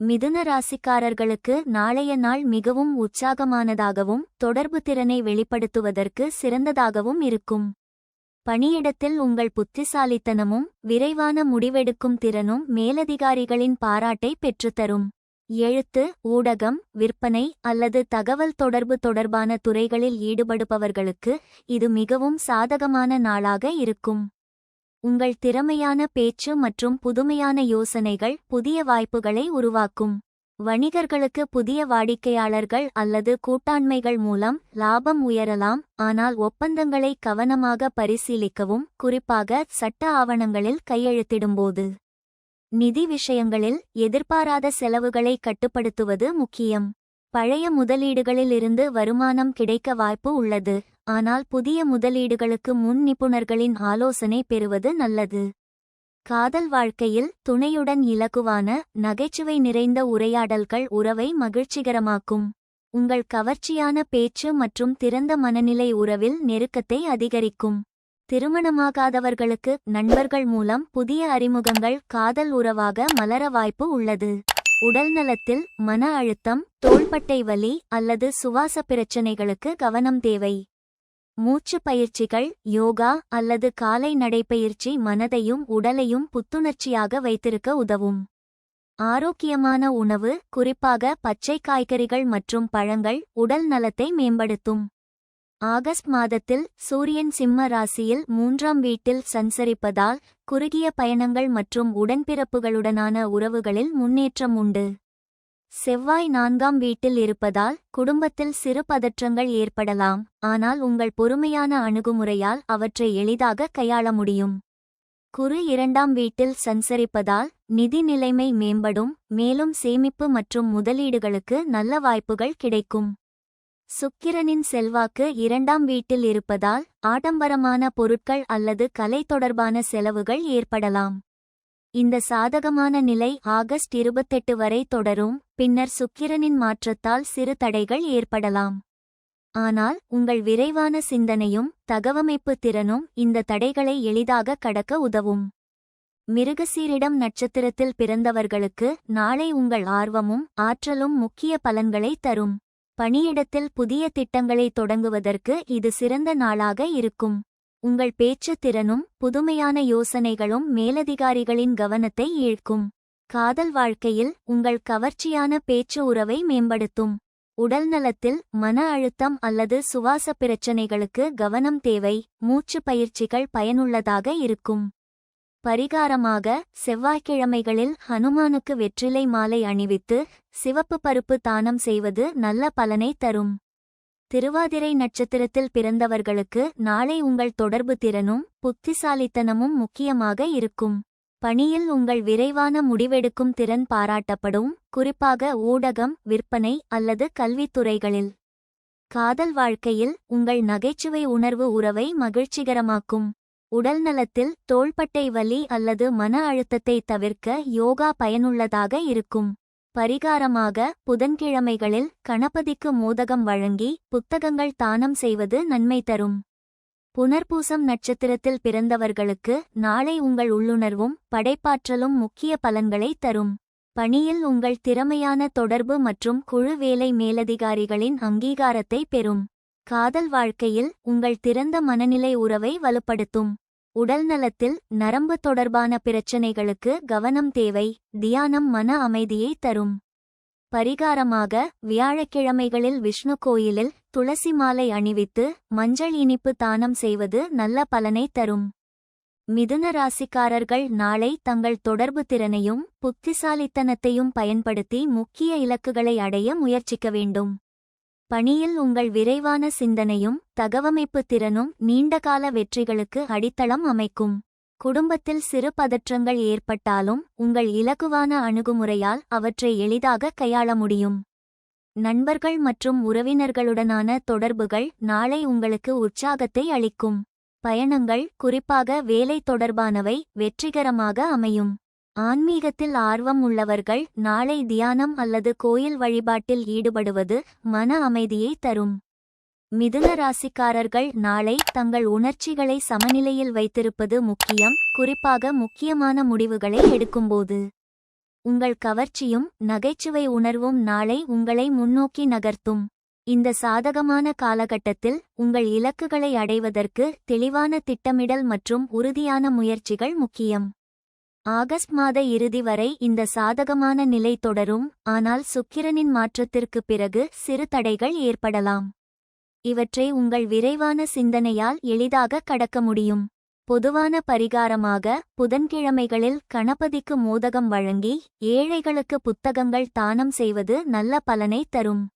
மிதுன ராசிக்காரர்களுக்கு நாளைய நாள் மிகவும் உற்சாகமானதாகவும் தொடர்பு திறனை வெளிப்படுத்துவதற்கு சிறந்ததாகவும் இருக்கும். பணியிடத்தில் உங்கள் புத்திசாலித்தனமும் விரைவான முடிவெடுக்கும் திறனும் மேலதிகாரிகளின் பாராட்டை பெற்றுத்தரும். எழுத்து ஊடகம் விற்பனை அல்லது தகவல் தொடர்பு தொடர்பான துறைகளில் ஈடுபடுபவர்களுக்கு இது மிகவும் சாதகமான நாளாக இருக்கும். உங்கள் திறமையான பேச்சு மற்றும் புதுமையான யோசனைகள் புதிய வாய்ப்புகளை உருவாக்கும். வணிகர்களுக்கு புதிய வாடிக்கையாளர்கள் அல்லது கூட்டாண்மைகள் மூலம் லாபம் உயரலாம் ஆனால் ஒப்பந்தங்களை கவனமாக பரிசீலிக்கவும் குறிப்பாக சட்ட ஆவணங்களில் கையெழுத்திடும்போது. நிதி விஷயங்களில் எதிர்பாராத செலவுகளை கட்டுப்படுத்துவது முக்கியம். பழைய முதலீடுகளில் இருந்து வருமானம் கிடைக்க வாய்ப்பு உள்ளது ஆனால் புதிய முதலீடுகளுக்கு முன் நிபுணர்களின் ஆலோசனை பெறுவது நல்லது. காதல் வாழ்க்கையில் துணையுடன் இலகுவான நகைச்சுவை நிறைந்த உரையாடல்கள் உறவை மகிழ்ச்சிகரமாக்கும். உங்கள் கவர்ச்சியான பேச்சு மற்றும் திறந்த மனநிலை உறவில் நெருக்கத்தை அதிகரிக்கும். திருமணமாகாதவர்களுக்கு நண்பர்கள் மூலம் புதிய அறிமுகங்கள் காதல் உறவாக மலர வாய்ப்பு உள்ளது. உடல்நலத்தில் மன அழுத்தம் தோள்பட்டை வலி அல்லது சுவாச பிரச்சினைகளுக்கு கவனம் தேவை. மூச்சு பயிற்சிகள் யோகா அல்லது காலை நடைப்பயிற்சி மனதையும் உடலையும் புத்துணர்ச்சியாக வைத்திருக்க உதவும். ஆரோக்கியமான உணவு குறிப்பாக பச்சை காய்கறிகள் மற்றும் பழங்கள் உடல் நலத்தை மேம்படுத்தும். ஆகஸ்ட் மாதத்தில் சூரியன் சிம்ம ராசியில் மூன்றாம் வீட்டில் சஞ்சரிப்பதால் குறுகிய பயணங்கள் மற்றும் உடன்பிறப்புகளுடனான உறவுகளில் முன்னேற்றம் உண்டு. செவ்வாய் நான்காம் வீட்டில் இருப்பதால் குடும்பத்தில் சிறு பதற்றங்கள் ஏற்படலாம். ஆனால் உங்கள் பொறுமையான அணுகுமுறையால் அவற்றை எளிதாக கையாள முடியும். குறு இரண்டாம் வீட்டில் சஞ்சரிப்பதால் நிதி நிலைமை மேம்படும் மேலும் சேமிப்பு மற்றும் முதலீடுகளுக்கு நல்ல வாய்ப்புகள் கிடைக்கும். சுக்கிரனின் செல்வாக்கு இரண்டாம் வீட்டில் இருப்பதால் ஆடம்பரமான பொருட்கள் அல்லது கலை தொடர்பான செலவுகள் ஏற்படலாம். இந்த சாதகமான நிலை ஆகஸ்ட் இருபத்தெட்டு வரை தொடரும் பின்னர் சுக்கிரனின் மாற்றத்தால் சிறு தடைகள் ஏற்படலாம். ஆனால் உங்கள் விரைவான சிந்தனையும் தகவமைப்பு திறனும் இந்த தடைகளை எளிதாக கடக்க உதவும். மிருகசீரிடம் நட்சத்திரத்தில் பிறந்தவர்களுக்கு நாளை உங்கள் ஆர்வமும் ஆற்றலும் முக்கிய பலன்களை தரும். பணியிடத்தில் புதிய திட்டங்களை தொடங்குவதற்கு இது சிறந்த நாளாக இருக்கும். உங்கள் பேச்சு திறனும் புதுமையான யோசனைகளும் மேலதிகாரிகளின் கவனத்தை ஈழ்க்கும் காதல் வாழ்க்கையில் உங்கள் கவர்ச்சியான பேச்சு உறவை மேம்படுத்தும். உடல்நலத்தில் மன அழுத்தம் அல்லது சுவாச பிரச்சனைகளுக்கு கவனம் தேவை. மூச்சு பயிற்சிகள் பயனுள்ளதாக இருக்கும். பரிகாரமாக செவ்வாய்க்கிழமைகளில் ஹனுமானுக்கு வெற்றிலை மாலை அணிவித்து சிவப்பு பருப்பு தானம் செய்வது நல்ல பலனை தரும். திருவாதிரை நட்சத்திரத்தில் பிறந்தவர்களுக்கு நாளை உங்கள் தொடர்பு திறனும் புத்திசாலித்தனமும் முக்கியமாக இருக்கும். பணியில் உங்கள் விரைவான முடிவெடுக்கும் திறன் பாராட்டப்படும் குறிப்பாக ஊடகம் விற்பனை அல்லது கல்வித்துறைகளில் காதல் வாழ்க்கையில் உங்கள் நகைச்சுவை உணர்வு உறவை மகிழ்ச்சிகரமாக்கும். உடல்நலத்தில் தோள்பட்டை வலி அல்லது மன அழுத்தத்தை தவிர்க்க யோகா பயனுள்ளதாக இருக்கும். பரிகாரமாக புதன்கிழமைகளில் கணபதிக்கு மோதகம் வழங்கி புத்தகங்கள் தானம் செய்வது நன்மை தரும். புனர்பூசம் நட்சத்திரத்தில் பிறந்தவர்களுக்கு நாளை உங்கள் உள்ளுணர்வும் படைப்பாற்றலும் முக்கிய பலன்களை தரும். பணியில் உங்கள் திறமையான தொடர்பு மற்றும் குழு வேலை மேலதிகாரிகளின் அங்கீகாரத்தை பெறும். காதல் வாழ்க்கையில் உங்கள் திறந்த மனநிலை உறவை வலுப்படுத்தும். உடல்நலத்தில் நரம்பு தொடர்பான பிரச்சினைகளுக்கு கவனம் தேவை தியானம் மன அமைதியை தரும். பரிகாரமாக வியாழக்கிழமைகளில் விஷ்ணு கோயிலில் துளசி மாலை அணிவித்து மஞ்சள் இனிப்பு தானம் செய்வது நல்ல பலனை தரும். மிதுன ராசிக்காரர்கள் நாளை தங்கள் தொடர்பு திறனையும் புத்திசாலித்தனத்தையும் பயன்படுத்தி முக்கிய இலக்குகளை அடைய முயற்சிக்க வேண்டும். பணியில் உங்கள் விரைவான சிந்தனையும் தகவமைப்பு திறனும் நீண்டகால வெற்றிகளுக்கு அடித்தளம் அமைக்கும். குடும்பத்தில் சிறு பதற்றங்கள் ஏற்பட்டாலும் உங்கள் இலகுவான அணுகுமுறையால் அவற்றை எளிதாக கையாள முடியும். நண்பர்கள் மற்றும் உறவினர்களுடனான தொடர்புகள் நாளை உங்களுக்கு உற்சாகத்தை அளிக்கும். பயணங்கள் குறிப்பாக வேலை தொடர்பானவை வெற்றிகரமாக அமையும். ஆன்மீகத்தில் ஆர்வம் உள்ளவர்கள் நாளை தியானம் அல்லது கோயில் வழிபாட்டில் ஈடுபடுவது மன அமைதியை தரும். மிதுன ராசிக்காரர்கள் நாளை தங்கள் உணர்ச்சிகளை சமநிலையில் வைத்திருப்பது முக்கியம் குறிப்பாக முக்கியமான முடிவுகளை எடுக்கும்போது. உங்கள் கவர்ச்சியும் நகைச்சுவை உணர்வும் நாளை உங்களை முன்னோக்கி நகர்த்தும். இந்த சாதகமான காலகட்டத்தில் உங்கள் இலக்குகளை அடைவதற்கு தெளிவான திட்டமிடல் மற்றும் உறுதியான முயற்சிகள் முக்கியம். ஆகஸ்ட் மாத இறுதி வரை இந்த சாதகமான நிலை தொடரும் ஆனால் சுக்கிரனின் மாற்றத்திற்குப் பிறகு சிறு தடைகள் ஏற்படலாம். இவற்றை உங்கள் விரைவான சிந்தனையால் எளிதாக கடக்க முடியும். பொதுவான பரிகாரமாக புதன்கிழமைகளில் கணபதிக்கு மோதகம் வழங்கி ஏழைகளுக்கு புத்தகங்கள் தானம் செய்வது நல்ல பலனை தரும்.